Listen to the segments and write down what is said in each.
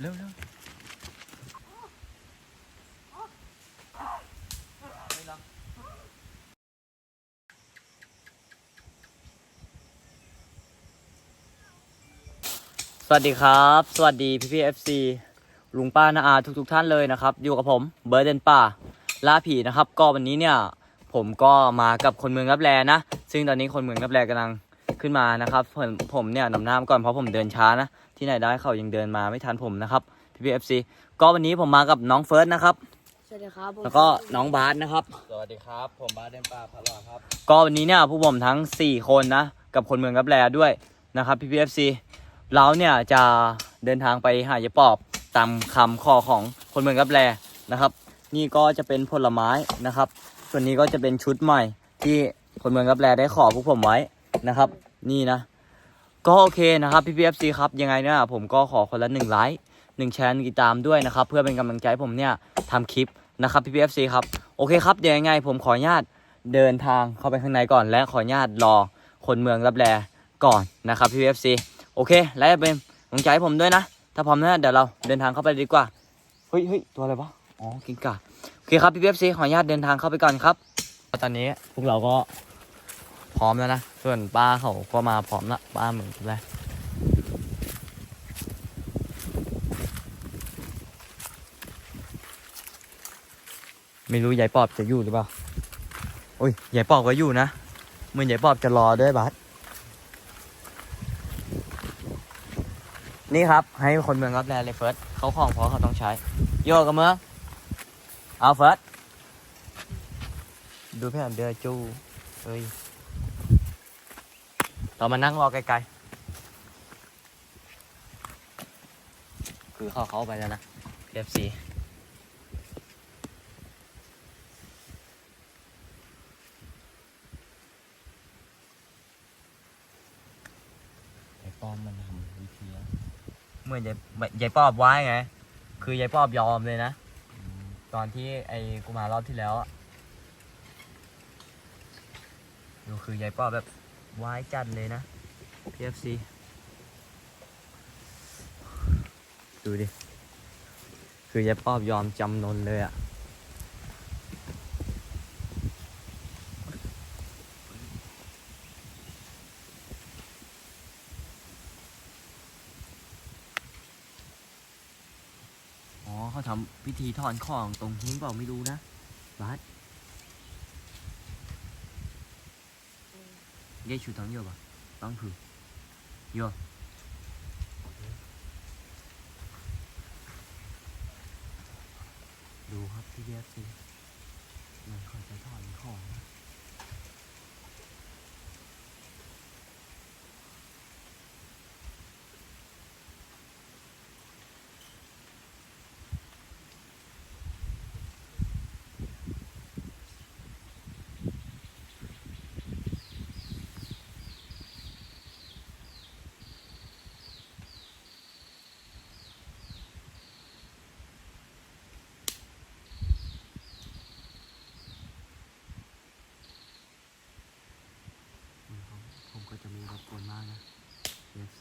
เร็วเร็วสวัสดีครับ สวัสดีพี่พี่เอฟซีลุงป้านาอาทุกทุกท่านเลยนะครับ อยู่กับผมเบิร์ดเดนป่าล่าผีนะครับ ก็วันนี้เนี่ย ผมก็มากับคนเมืองรับแลนะ ซึ่งตอนนี้คนเมืองรับแลกำลัง ขึ้นมานะครับผมผมเนี่ยนำหน้ามาก่อนเพราะผมเดินช้านะ ที่ไหนได้เขายังเดินมาไม่ทันผมนะครับพี่พีเอฟซีก็วันนี้ผมมากับน้องเฟิร์สนะครับสวัสดีครับผมแล้วก็น้องบาสนะครับ สวัสดีครับ ผมบาสเดนปาพะลอครับ ก็วันนี้เนี่ยผู้ผมทั้ง 4 คนนะ กับคนเมืองรับแลด้วยนะครับพี่พีเอฟซีเราเนี่ยจะเดินทางไปหายายปอบตามคำขอของคนเมืองรับแลนะครับ นี่ก็จะเป็นผลไม้นะครับ ส่วนนี้ก็จะเป็นชุดใหม่ที่คนเมืองรับแลได้ขอพวกผมไว้นะครับ นี่นะ ก็โอเคนะครับพี่พีเอฟซีครับยังไงเนี่ยผมก็ขอคนละหนึ่งไลค์หนึ่งแชร์หนึ่งติดตามด้วยนะครับ เพื่อเป็นกำลังใจผมเนี่ยทำคลิปนะครับพี่พีเอฟซีครับโอเคครับเดี๋ยวยังไงผมขออนุญาตเดินทางเข้าไปข้างในก่อน และขออนุญาตรอคนเมืองรับแลก่อนนะครับพี่พีเอฟซีโอเค และเป็นกำลังใจให้ผมด้วยนะ ถ้าพร้อมแล้วเดี๋ยวเราเดินทางเข้าไปดีกว่าเฮ้ยเฮ้ยตัวอะไรวะอ๋อกินกาโอเคครับพี่พีเอฟซีขออนุญาตเดินทางเข้าไปก่อนครับตอนนี้พวกเราก็ พร้อมแล้วนะ ส่วนป้าเขาก็มาพร้อมละป้าเหมือนกันเลยไม่รู้ยายปอบจะอยู่หรือเปล่าโอ้ยยายปอบก็อยู่นะเหมือนยายปอบจะรอด้วยบัสนี่ครับ ให้คนเมืองรับแลเลยเฟิร์สเขาของเพราะเขาต้องใช้ โยกกับเมืองเอาเฟิร์สดูพี่อนเดือจูเอ้ย เรามานั่งรอไกลๆ คือเข้าเขาไปแล้วนะ PFC ไอ้ป้อมมันทำวิธีเมื่อยายยายปอบไว้ไง คือยายปอบยอมเลยนะตอนที่ไอ้กูมารอบที่แล้วอะดูคือยายปอบแบบ ไว้จัดเลยนะ PFC ดูดิ คือยายปอบยอมจำนนเลยอะอ๋อเขาทำพิธีถอนของตรงทิ้งเปล่าไม่รู้นะบัส เรียกชุดทั้งเยอะป่ะต้องถือเยอะดูครับพี่แยกสิมันคอยจะถอนของนะอืมผมผมก็จะมีรบกวนมากนะ PFC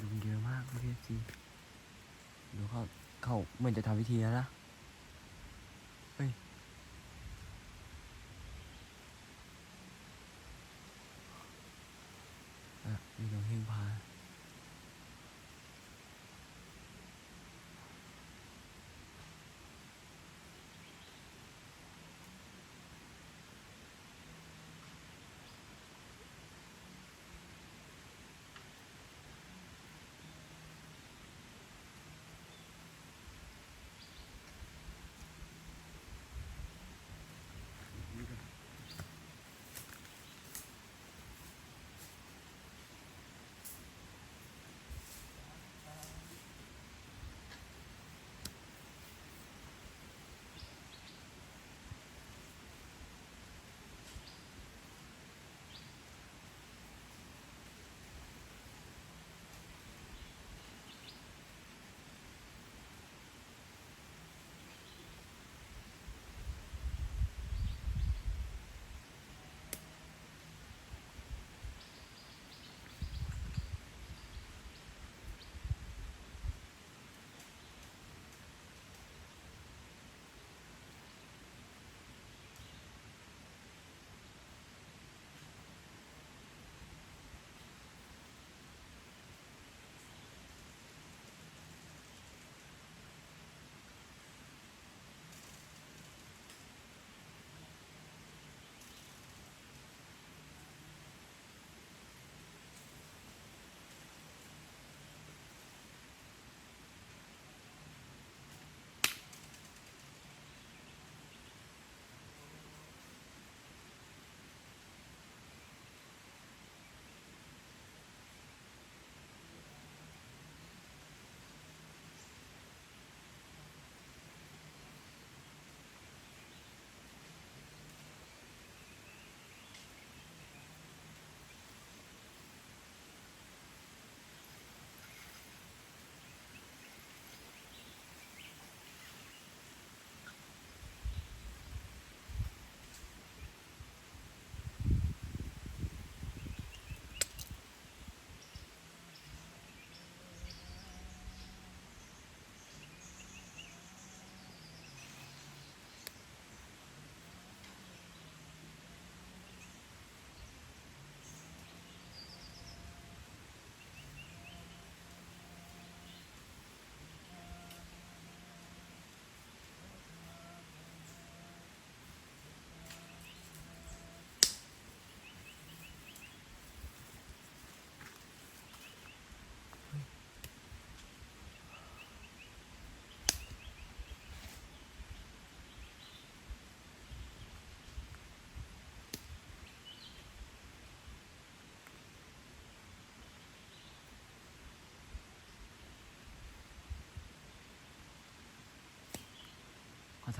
ยุง เอะมากพี่พีดูเขาเขาเหมือนจะทำพิธีแล้วนะ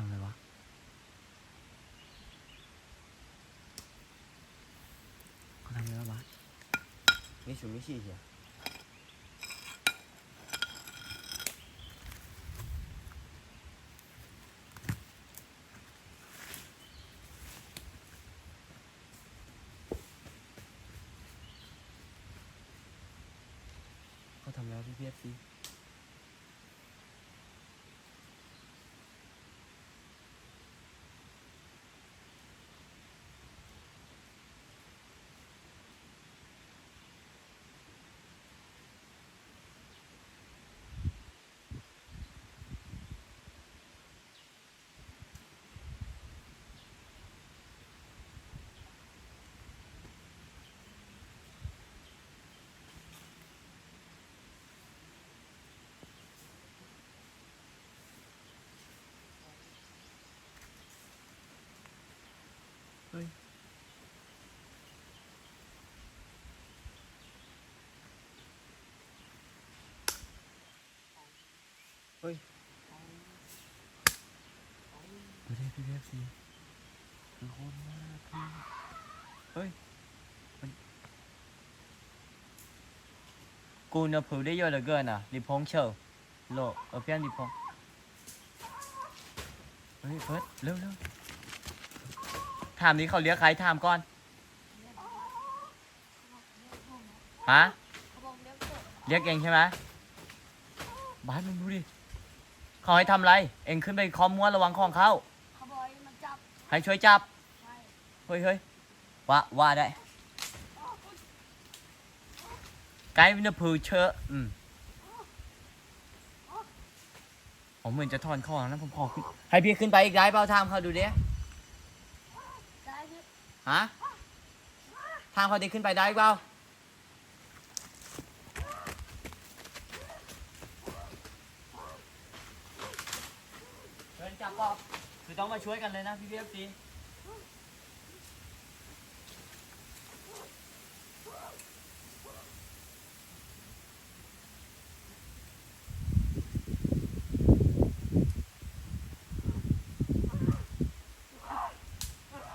ทำอะไรวะ เขาทำอะไรวะบาสนี่ชูไม่ชี้เหี้ยเขาทำแล้วพี่พีเอฟซีดูดิ พี่พีเอฟซีคือโคตรมากพี่เฮ้ยมันกูเนผูได้เยอะเหลือเกินอะลิพงเชลโลเออเพี้ยนลิพงเฮ้ยเฟิร์สเร็วเร็วถามนี้เขาเรียกใครถามก่อนฮะเขาบอกเรียกเกิดเรียกเองใช่ไหมบาสมึงดูดิเขาให้ทำอะไร เองขึ้นไปคอมม้วนระวังของเขา ให้ช่วยจับใช่เฮ้ยเฮ้ยว่าว่าได้ไกด์วินพือเชอะอืมผมเหมือนจะถอนของนะผมขอขึ้นให้พี่ขึ้นไปอีกได้เปล่าทามเขาดูดิได้พี่ฮะทามเขาได้ขึ้นไปได้เปล่าเดินจับบอกคือ ต้องมาช่วยกันเลยนะพี่พีเอฟซี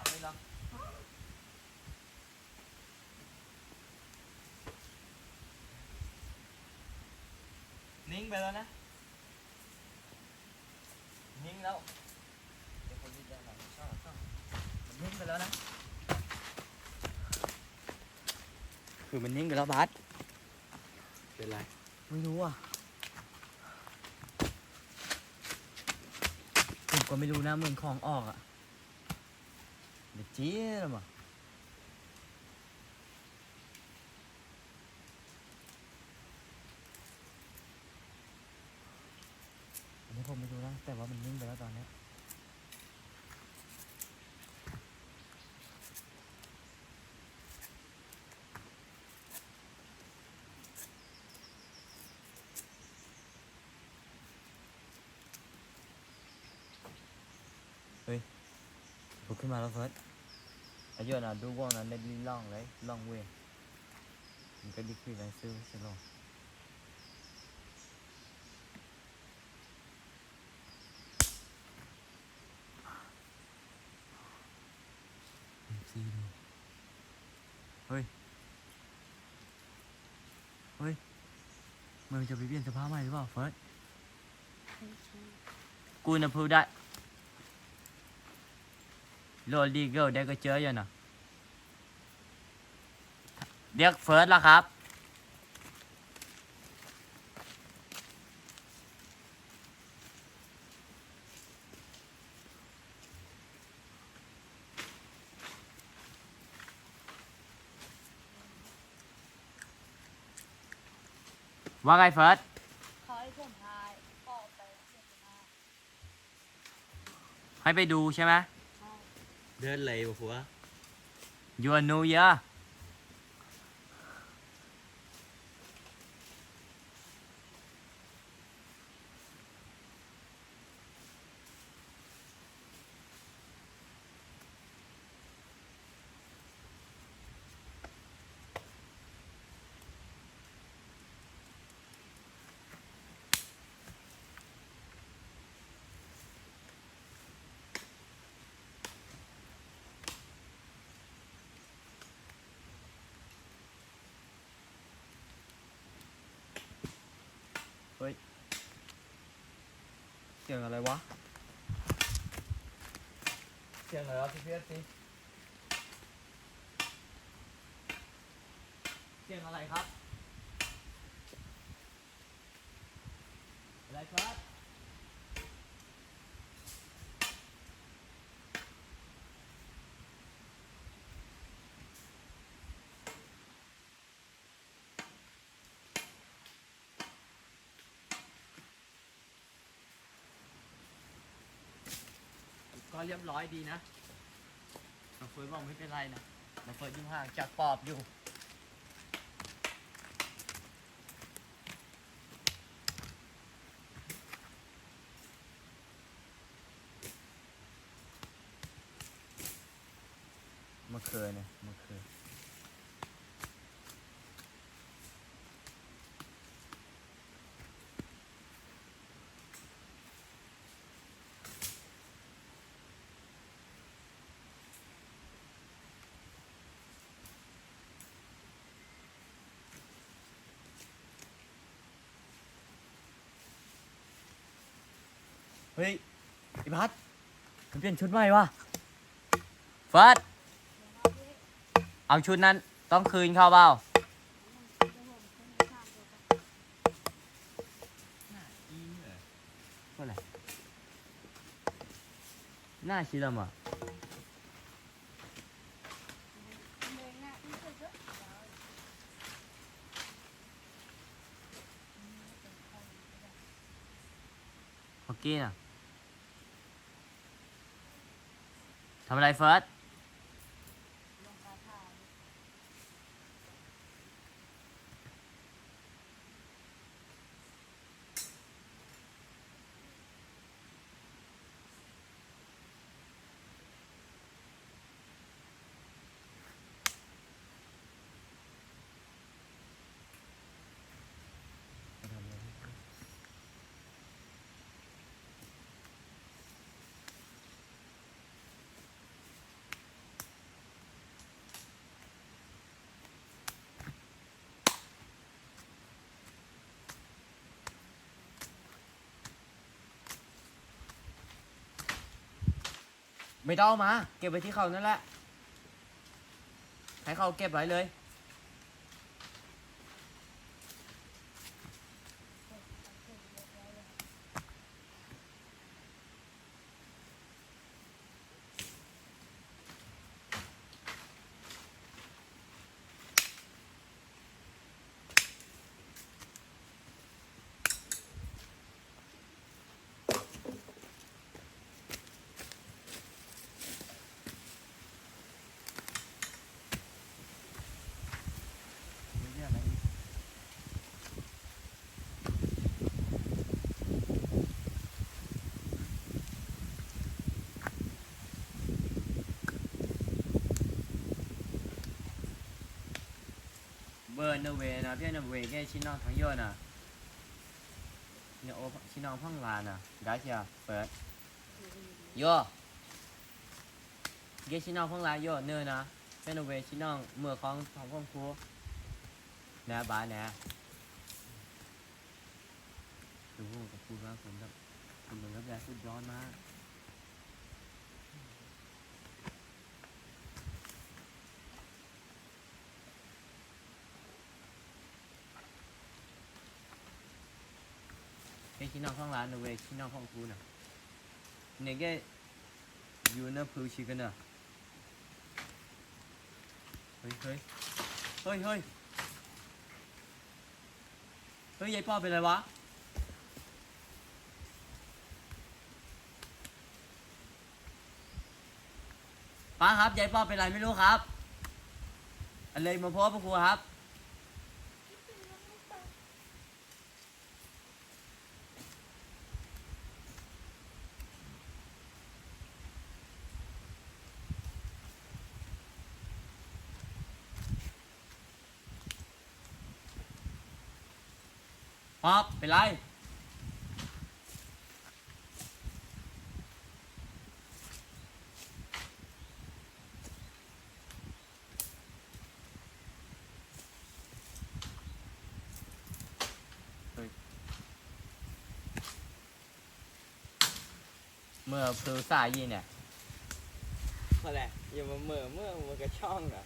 ไม่หรอกนิ่งไปแล้วนะ นิ่งแล้ว เดี๋ยวคนที่ได้รับชอบชอบ มันนิ่งไป แล้วนะ คือมันนิ่งไปแล้วบาสเป็นไร ไม่รู้อะ ผมก็ไม่รู้นะเหมือนของออกอะเดี๋ยวจี้แล้วมั้งอันนี้ผมไม่รู้นะ แต่ว่ามันนิ่งไปแล้วตอนเนี้ ขึ้นมาแล้วเฟิร์สไอ้เยอะนะดูว่านั้นได้ลีล่องเลยล่องเว้ยมันก็ดีขึ้นเลยซื้อซื้อลงซีดูเฮ้ย เฮ้ย มันจะไปเปลี่ยนสภาพใหม่หรือเปล่าเฟิร์สกูนะพูดได้ โรลีเกิลได้ก็เจออยู่นะเรียกเฟิร์สแล้วครับว่าไงเฟิร์สให้ไปดูใช่ไหม เดินเลยบอกว่ายูนูเเสียงอะไรวะ เสียงอะไรวะพี่เพียสิเสียงอะไรครับ อะไรครับ เรียบร้อยดีนะมาเฟิร์สบอกไม่เป็นไรนะมาเฟิร์สอยู่ห่างจากปอบอยู่ มาเคยเนี่ยมาเคย เฮ้ยไอ้พัดมันเปลี่ยนชุดใหม่วะเฟิร์สเอาชุดนั้นต้องคืนเขาเปล่าน่าไรหน้าชิลมอะฮอกกี้น่ะ ทำอะไรเฟิร์ส ไม่ต้องเอามา เก็บไว้ที่เขานั่นแหละ ให้เขาเก็บไว้เลย ไม่เรื่องอะไรอีกเบอร์ นเวนะเพี่อนเวแกชินองทั้งโยน่ะเนี่ยโอชินองพังลาน่ะกาเชียเปิดโยเกชินองพังลาโยเนื้อนะเพี่อนเวชินองเมื่อของของพงครูนะบ้านะดูกับพูดว่าผมแบบคุณเหมือนกับยาสุดร้อนมาก ที่นอกห้องร้านนะเว้ยที่นอกห้องกูนะเนี่ยแกอยู่นะพูชีกันน่ะเฮ้ยเฮ้ยเฮ้ยเฮ้ยเฮ้ยยายป้อเป็นไรวะป้าครับยายป้อเป็นไรไม่รู้ครับอะไรมาพ่อพ่อครูครับ ป๊อปเป็นไรเมื่อพลูซ่ายี่เนี่ยก็แหละอย่ามาเมื่อเมื่อมันกระช่องอะ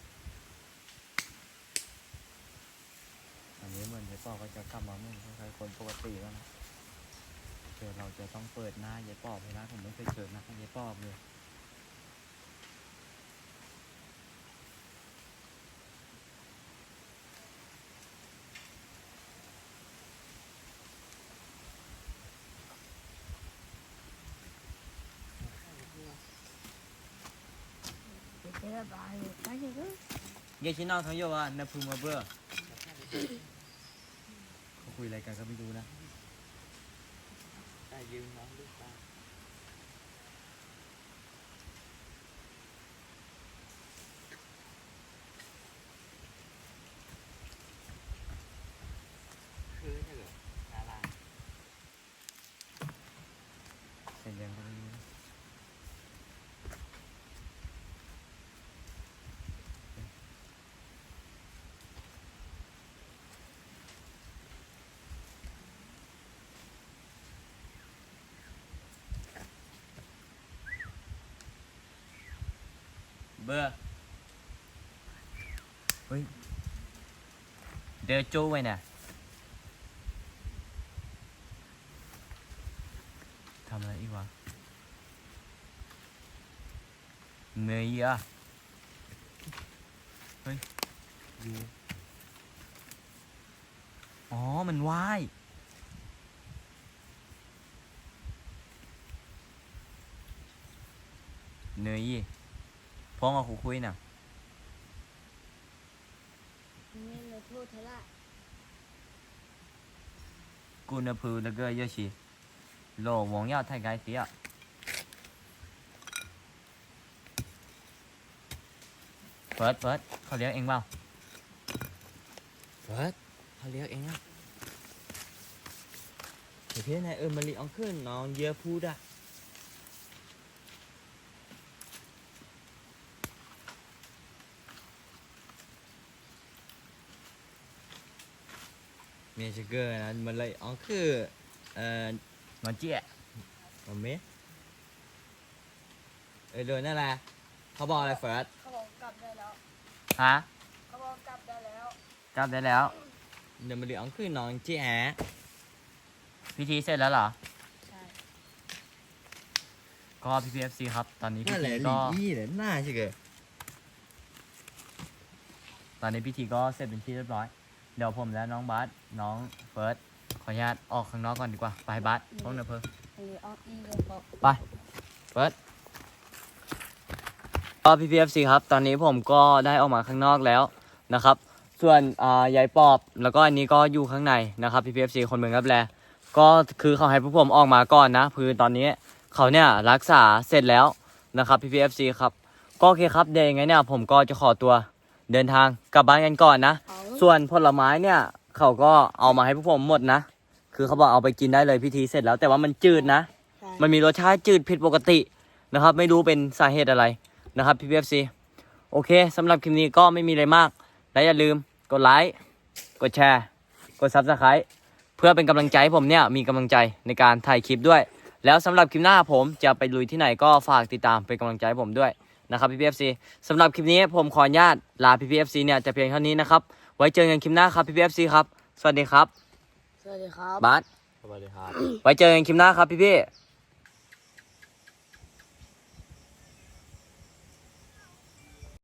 อันนี้เหมือนยาย ปอบก็จะกลับมาเหมือนคล้ายๆคนปกติแล้วนะเดี๋ยวเราจะต้องเปิดหน้ายายปอบให้ได้ผมไม่เคยเจอหน้ายายปอบเลยเดี๋ยวบ้านอยู่บ้ คุยอะไรกันก็ไม่รู้นะได้ยืมน้องด้วยคือใช่เหรอดารา เสียงยังก็ไม่รู้นะ เบอร์เฮ้ยเดอจูไว้เนี่ยทำอะไรอีกวะเมย์อะเฮ้ยยูอ๋อ มันว่ายเนย พ้องกับคุคุยน่ะนี่เราพูดเท่าไหร่กูนพูแล้วก็เยอะชีโลวงยาวไทยไกด์เสียเฟิร์สเฟิร์สเขาเลี้ยงเองเปล่าเฟิร์สเขาเรียกเองอะเดี๋ยวพี่นายเออมาลีอองขึ้นน้องเยอะพูดอะ เมียชิเกอร์นะมันเลยอ๋อคือเอ่อมันเจี๊ยมันเมเออโดนนั่นแหละเขาบอกอะไรเฟิร์สเขาบอกกลับได้แล้ว ฮะเขาบอกกลับได้แล้ว กลับได้แล้วเดี๋ยวมาลีอองขึ้นน้องเจี๊ยพิธีเสร็จแล้วเหรอ ใช่ ก็พี่พีเอฟซีครับ ตอนนี้พินั่นแหธีละหลีก็อี้เลยหน้าใช่เกอตอนนี้พิธีก็เสร็จเป็นที่เรียบร้อย เดี๋ยวผมและน้องบาสน้องเฟิร์สขออนุญาตออกข้างนอกก่อนดีกว่า ไปบาสห้องเนอะเพิ่มอันนี้ออกอีเลยบอกเฟิร์สก็พี่พีเอฟซีครับ ตอนนี้ผมก็ได้ออกมาข้างนอกแล้วนะครับ ส่วนอ่ายายปอบแล้วก็อันนี้ก็อยู่ข้างในนะครับพี่พีเอฟซีคนเมืองรับแลก็คือเขาให้พวกผมออกมาก่อนนะคือตอนนี้เขาเนี่ยรักษาเสร็จแล้วนะครับพี่พีเอฟซีครับก็โอเคครับเดี๋ยวยังไงเนี่ยผมก็จะขอตัว เดินทางกลับบ้านกันก่อนนะเอาส่วนผลไม้เนี่ยเขาก็เอามาให้พวกผมหมดนะ คือเขาบอกเอาไปกินได้เลยพิธีเสร็จแล้วแต่ว่ามันจืดนะใช่มันมีรสชาติจืดผิดปกตินะครับ ไม่รู้เป็นสาเหตุอะไรนะครับพี่พีเอฟซีโอเคสำหรับคลิปนี้ก็ไม่มีอะไรมาก และอย่าลืมกดไลค์กดแชร์ กดซับสไครต์เพื่อเป็นกำลังใจให้ผมเนี่ยมีกำลังใจในการถ่ายคลิปด้วย แล้วสำหรับคลิปหน้าผมจะไปลุยที่ไหนก็ฝากติดตามเป็นกำลังใจให้ผมด้วย นะครับพี่พีเอฟซีสำหรับคลิปนี้ผมขออนุญาตลาพี่พีเอฟซีเนี่ยจะเพียงเท่านี้นะครับ ไว้เจอกันคลิปหน้าครับพี่พีเอฟซีครับ สวัสดีครับ สวัสดีครับ บาสสวัสดีครับ ไว้เจอกันคลิปหน้าครับพี่พี่ๆ